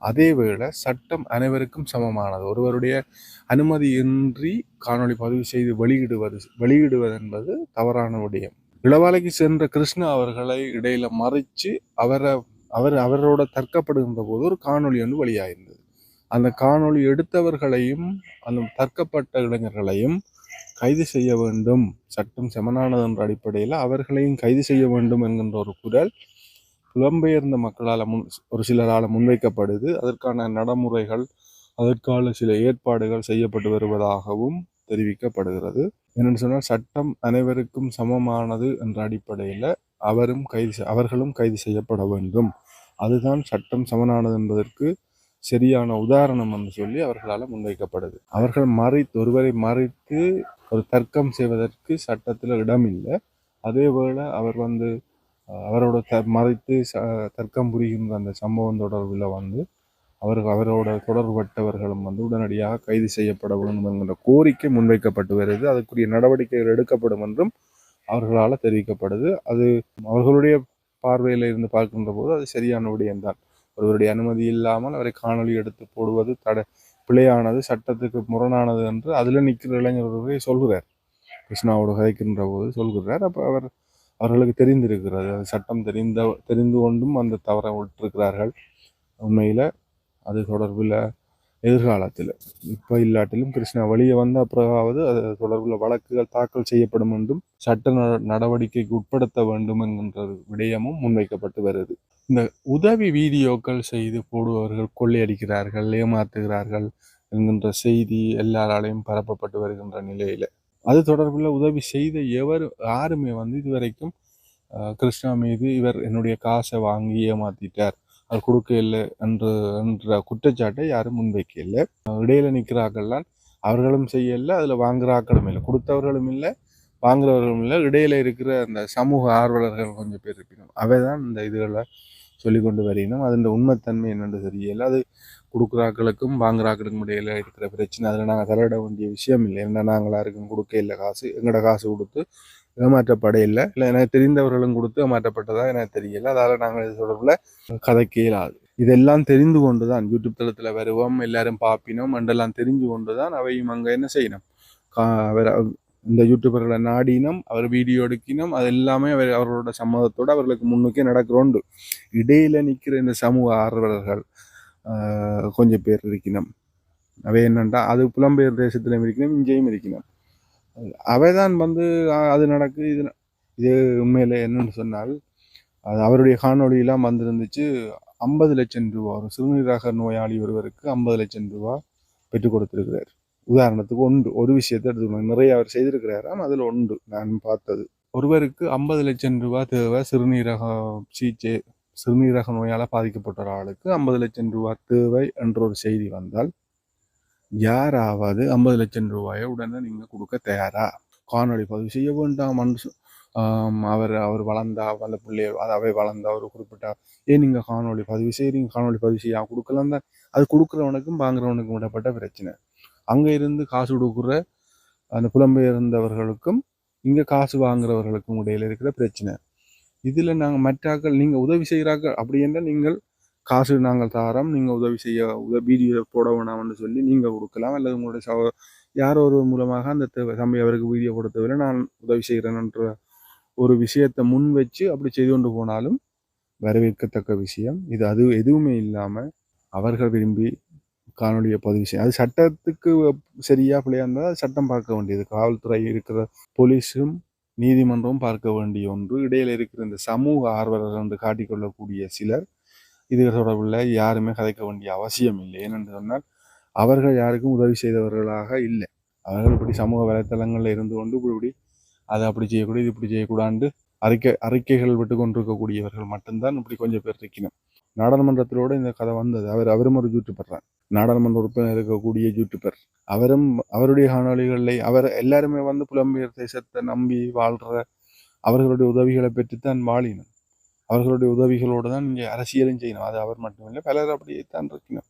அதேவேளை சட்டம் அனைவருக்கும் சமமானது. ஒருவருடைய அனுமதியின்றி காணொளி பதிவு செய்து வெளியிடுவது வெளியிடுவது என்பது தவறான விடயம். இளவாலைக்கு சென்ற கிருஷ்ணா அவர்களை இடையில மறைச்சு அவரை அவர் அவரோட தர்க்கப்படுகின்ற போது ஒரு காணொளி ஒன்று வெளியாயிருந்தது. அந்த காணொளி எடுத்தவர்களையும் அந்த தர்க்கப்பட்ட இளைஞர்களையும் கைது செய்ய வேண்டும். சட்டம் செமனானது என்ற அடிப்படையில் அவர்களையும் கைது செய்ய வேண்டும் என்கின்ற ஒரு குரல் புலம்பெயர்ந்த மக்களால் முன் ஒரு சிலரால் முன்வைக்கப்படுது. அதற்கான நடைமுறைகள் அதற்கான சில ஏற்பாடுகள் செய்யப்பட்டு வருவதாகவும் தெரிவிக்கப்படுகிறது. என்னென்னு சொன்னால் சட்டம் அனைவருக்கும் சமமானது என்ற அடிப்படையில் அவரும் கைது செய்- அவர்களும் கைது செய்யப்பட வேண்டும். அதுதான் சட்டம் சமனானது என்பதற்கு சரியான உதாரணம் என்று சொல்லி அவர்களால் முன்வைக்கப்படுது. அவர்கள் மறைத்து ஒருவரை மறைத்து ஒரு தர்க்கம் செய்வதற்கு சட்டத்தில் இடம் இல்லை அதேவேளை அவர் வந்து அவரோட த மறைத்து ச தர்க்கம் புரிகின்ற அந்த சம்பவம் தொடர்பில் வந்து அவர் அவரோட தொடர்பட்டவர்களும் வந்து உடனடியாக கைது செய்யப்பட வேண்டும் என்கின்ற கோரிக்கை முன்வைக்கப்பட்டு வருது. அதுக்குரிய நடவடிக்கைகள் எடுக்கப்படும் என்றும் அவர்களால் தெரிவிக்கப்படுது. அது அவர்களுடைய பார்வையில் இருந்து பார்க்கின்ற போது அது சரியான விடயம்தான் ஒருவருடைய அனுமதி இல்லாமல் அவரை காணொளி எடுத்து போடுவது தடை பிழையானது சட்டத்துக்கு முரணானது என்று அதில் நிற்கிற இளைஞர்களே சொல்கிறார். கிருஷ்ணாவோடு கதைக்கின்ற போது சொல்கிறார். அப்போ அவர் அவர்களுக்கு தெரிந்திருக்கிறது. அது சட்டம் தெரிந்த தெரிந்து கொண்டும் அந்த தவறை விட்டிருக்கிறார்கள். உண்மையில் அது தொடர்பில் எதிர்காலத்தில். இப்போ இல்லாட்டிலும் கிருஷ்ணா வெளியே வந்த பிறகாவது அது தொடர்பில் வழக்குகள் தாக்கல் செய்யப்படும் என்றும் சட்ட நடவடிக்கைக்கு உட்படுத்த வேண்டும் என்கின்ற ஒரு விடயமும் முன்வைக்கப்பட்டு வருது. இந்த உதவி வீடியோக்கள் செய்து போடுபவர்கள் கொள்ளையடிக்கிறார்கள் ஏமாற்றுகிறார்கள் என்கின்ற செய்தி எல்லாராலையும் பரப்பப்பட்டு வருகின்ற நிலையில். அது தொடர்பில் உதவி செய்த எவர் யாருமே வந்து இதுவரைக்கும் கிருஷ்ணா மீது இவர் என்னுடைய காசை வாங்கி ஏமாத்திட்டார். அவர் கொடுக்க இல்லை என்று என்ற குற்றச்சாட்டை யாரும் முன்வைக்கல இடையில நிற்கிறார்கள்லாம் அவர்களும் செய்யலை அதில் வாங்குறாக்களும் இல்லை. கொடுத்தவர்களும் இல்லை வாங்குறவர்களும் இல்லை. இடையில இருக்கிற அந்த சமூக ஆர்வலர்கள் கொஞ்சம் பேர் இருப்பினும் அவை தான் இந்த இதுகளை சொல்லி கொண்டு வரையணும் அதன் உண்மைத்தன்மை என்னென்று தெரியல அது கொடுக்குறாக்களுக்கும் வாங்குறாக்களுக்கும் இடையில இருக்கிற பிரச்சனை. அதில் நாங்கள் தலையிட வேண்டிய விஷயம் இல்லை. என்ன நாங்கள் யாருக்கும் கொடுக்க இல்லை காசு. எங்களோட காசு கொடுத்து ஏமாற்றப்பட இல்லை. இல்லை எனக்கு தெரிந்தவர்களும் கொடுத்து ஏமாற்றப்பட்டதா எனக்கு தெரியல அதால் நாங்கள் இது தொடர்பில் கதைக்க இயலாது இதெல்லாம் தெரிந்து கொண்டு தான் யூடியூப் தளத்தில் வருவோம் எல்லாரும் பார்ப்பினோம் என்றெல்லாம் தெரிஞ்சு கொண்டு தான் அவையும் அங்கே என்ன செய்யணும்? கா- இந்த யூடியூபர்களை நாடினம் அவர் வீடியோ எடுக்கினோம் அது எல்லாமே அவர் அவர்களோட சம்மதத்தோடு அவர்களுக்கு முன்னுக்கே நடக்கிறோண்டு இடையில நிற்கிற இந்த சமூக ஆர்வலர்கள் கொஞ்சம் பேர் இருக்கணும் அவை என்னண்டா? அது புலம்பெயர் தேசத்திலும் இருக்கணும் இங்கேயும் இருக்கணும் அவைதான் வந்து அது நடக்கு இது இது உண்மையில் என்னன்னு சொன்னால் அது அவருடைய காணொளியெல்லாம் வந்திருந்துச்சு ஐம்பது லட்சம் ரூபா. ஒரு சிறுநீரக நோயாளி ஒருவருக்கு ஐம்பது லட்சம் ரூபா பெற்றுக் கொடுத்திருக்கிறார். உதாரணத்துக்கு ஒன்று ஒரு விஷயத்தை எடுத்துக்கணும். நிறைய அவர் செய்திருக்கிறாராம் அதில் ஒன்று நான் பார்த்தது. ஒருவருக்கு ஐம்பது லட்சம் ரூபாய் தேவை சிறுநீரக சிகிச்சை சிறுநீரக நோயால் பாதிக்கப்பட்ட ஒரு ஆளுக்கு ஐம்பது லட்சம் ரூபாய் தேவை என்ற ஒரு செய்தி வந்தால் யாராவது ஐம்பது லட்சம் ரூபாயை உடனே நீங்கள் கொடுக்க தயாரா? காணொலி பதிவு செய்ய வேண்டாம். மனுஷன் அவர் அவர் வளர்ந்தா அந்த பிள்ளைய அது அவை வளர்ந்தா ஒரு குறிப்பிட்டா ஏன் நீங்கள் காணொலி பதிவு செய்கிறீங்க காணொலி பதிவு செய்ய கொடுக்கலாம் தான் அது கொடுக்குறவனுக்கும் வாங்குறவனுக்கும் விடப்பட்ட பிரச்சனை. அங்கே இருந்து காசு கொடுக்குற அந்த புலம்பெயர்ந்தவர்களுக்கும் இங்கே காசு வாங்குறவர்களுக்கும் இடையில் இருக்கிற பிரச்சனை. இதில் நாங்கள் மற்றாக்கள் நீங்கள் உதவி செய்கிறார்கள் அப்படி என்றால் நீங்கள் காசு நாங்கள் தாரோம் நீங்கள் உதவி செய்ய உதவி வீடியோ போட வேணாம்னு சொல்லி நீங்கள் கொடுக்கலாம். அல்லது உங்களுடைய சவ யாரோ ஒரு மூலமாக அந்த தம்பி அவருக்கு வீடியோ போட தேவையில்லை நான் உதவி செய்கிறேன்ன்ற ஒரு விஷயத்தை முன் வச்சு அப்படி செய்து கொண்டு போனாலும் வரவேற்கத்தக்க விஷயம். இது அது எதுவுமே இல்லாமல் அவர்கள் விரும்பி காணொலியை பதிவு செய்யும் அது சட்டத்துக்கு சரியா பிள்ளையாக இருந்தால் சட்டம் பார்க்க வேண்டியது. காவல்துறை இருக்கிற போலீஸும் நீதிமன்றமும் பார்க்க வேண்டிய ஒன்று. இடையில இருக்கிற இந்த சமூக ஆர்வலர்கள் என்று காட்டிக்கொள்ளக்கூடிய சிலர் இது தொடர்பில் யாருமே கதைக்க வேண்டிய அவசியம் இல்லை. ஏனென்று சொன்னால் அவர்கள் யாருக்கும் உதவி செய்தவர்களாக இல்லை. அவர்கள் இப்படி சமூக வலைத்தளங்களில் இருந்து கொண்டு இப்படி இப்படி அதை அப்படி செய்யக்கூடாது இது இப்படி செய்யக்கூடாது அறிக்கை அறிக்கைகள் விட்டு கொண்டிருக்கக்கூடியவர்கள் மட்டும்தான் இப்படி கொஞ்சம் பேர் இருக்கணும் நாடாளுமன்றத்திலோட இந்த கதை வந்தது. அவர் அவரும் ஒரு யூடியூபர் நாடாளுமன்ற உறுப்பினர் இருக்கக்கூடிய யூடியூபர் அவரும் அவருடைய காணொளிகளை அவர் எல்லாருமே வந்து புலம்பெயர் தேசத்தை நம்பி வாழ்ற அவர்களுடைய உதவிகளை பெற்றுத்தான் வாழினோம். அவர்களுடைய உதவிகளோடு தான் இங்கே அரசியலும் செய்யணும். அது அவர் மட்டுமில்லை பலர் அப்படியே தான் இருக்கணும்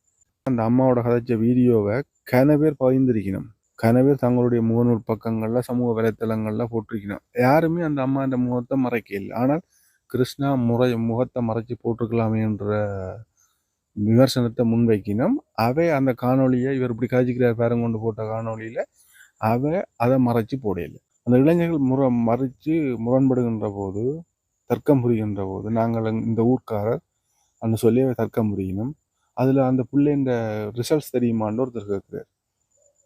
அந்த அம்மாவோட கதைச்ச வீடியோவை கன பேர் பகிர்ந்திருக்கணும் கன பேர் தங்களுடைய முகநூல் பக்கங்களில் சமூக வலைத்தளங்களில் போட்டிருக்கணும் யாருமே அந்த அம்மா அந்த முகத்தை மறைக்கல ஆனால் கிருஷ்ணா முறை முகத்தை மறைச்சி போட்டிருக்கலாமே என்ற விமர்சனத்தை முன்வைக்கணும். அவை அந்த காணொளியை இவர் இப்படி காய்ச்சிக்கிறார் பேரங்கொண்டு கொண்டு போட்ட காணொளியில் அவை அதை மறைச்சு போடையில அந்த இளைஞர்கள் முற மறைச்சு முரண்படுகின்ற போது தர்க்கம் புரிகின்ற போது நாங்கள் இந்த ஊர்க்காரர் அந்த சொல்லி தர்க்கம் புரியணும். அதில் அந்த பிள்ளைன்ற ரிசல்ட்ஸ் தெரியுமான்னு ஒருத்தர் கேட்குறார்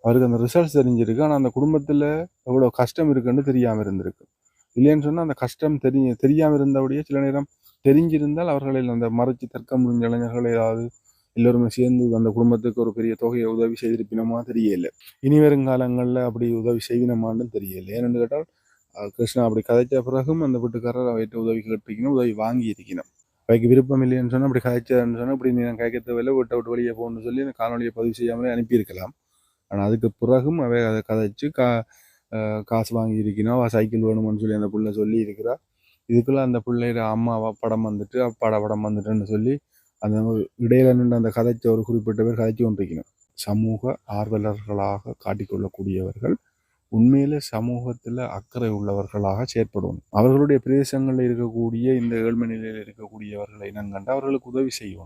அவருக்கு அந்த ரிசல்ட்ஸ் தெரிஞ்சிருக்கு. ஆனால் அந்த குடும்பத்தில் எவ்வளோ கஷ்டம் இருக்குன்னு தெரியாமல் இருந்திருக்கு. இல்லைன்னு சொன்னால் அந்த கஷ்டம் தெரிய தெரியாமல் இருந்தபடியே சில நேரம் தெரிஞ்சிருந்தால் அவர்களில் அந்த மறைச்சு தர்க்கம் முடிஞ்ச இளைஞர்கள் ஏதாவது எல்லோருமே சேர்ந்து அந்த குடும்பத்துக்கு ஒரு பெரிய தொகையை உதவி செய்திருப்பினமா தெரியல இனி வருங்காலங்களில் அப்படி உதவி செய்வினமான்னு தெரியல ஏன்னு கேட்டால் கிருஷ்ணா அப்படி கதைச்ச பிறகும் அந்த வீட்டுக்காரர் அவர்கிட்ட உதவி கேட்டிருக்கணும் உதவி வாங்கி இருக்கணும் அவைக்கு விருப்பம் இல்லைன்னு சொன்னால் அப்படி கதைச்சதுன்னு சொன்னால் இப்படி நீ கேட்க தேவையில்லை வீட்டை விட்டு வெளியே போகணும்னு சொல்லி அந்த காணொலியை பதிவு செய்யாமலே அனுப்பியிருக்கலாம். ஆனால் அதுக்கு பிறகும் அவை அதை கதைச்சு கா காசு வாங்கி இருக்கணும் அவள் சைக்கிள் வேணும்னு சொல்லி அந்த பிள்ளை சொல்லி இருக்கிறா இதுக்குள்ளே அந்த பிள்ளையோட அம்மாவா படம் வந்துட்டு அப்பாட படம் வந்துட்டுன்னு சொல்லி அந்த இடையில நின்று அந்த கதைச்ச ஒரு குறிப்பிட்ட பேர் கதைச்சு கொண்டிருக்கணும் சமூக ஆர்வலர்களாக காட்டிக்கொள்ளக்கூடியவர்கள் உண்மையில சமூகத்தில் அக்கறை உள்ளவர்களாக செயற்படுவோம் அவர்களுடைய பிரதேசங்களில் இருக்கக்கூடிய இந்த ஏழ்மை நிலையில் இருக்கக்கூடியவர்களை இனங்கண்டு அவர்களுக்கு உதவி செய்வோம்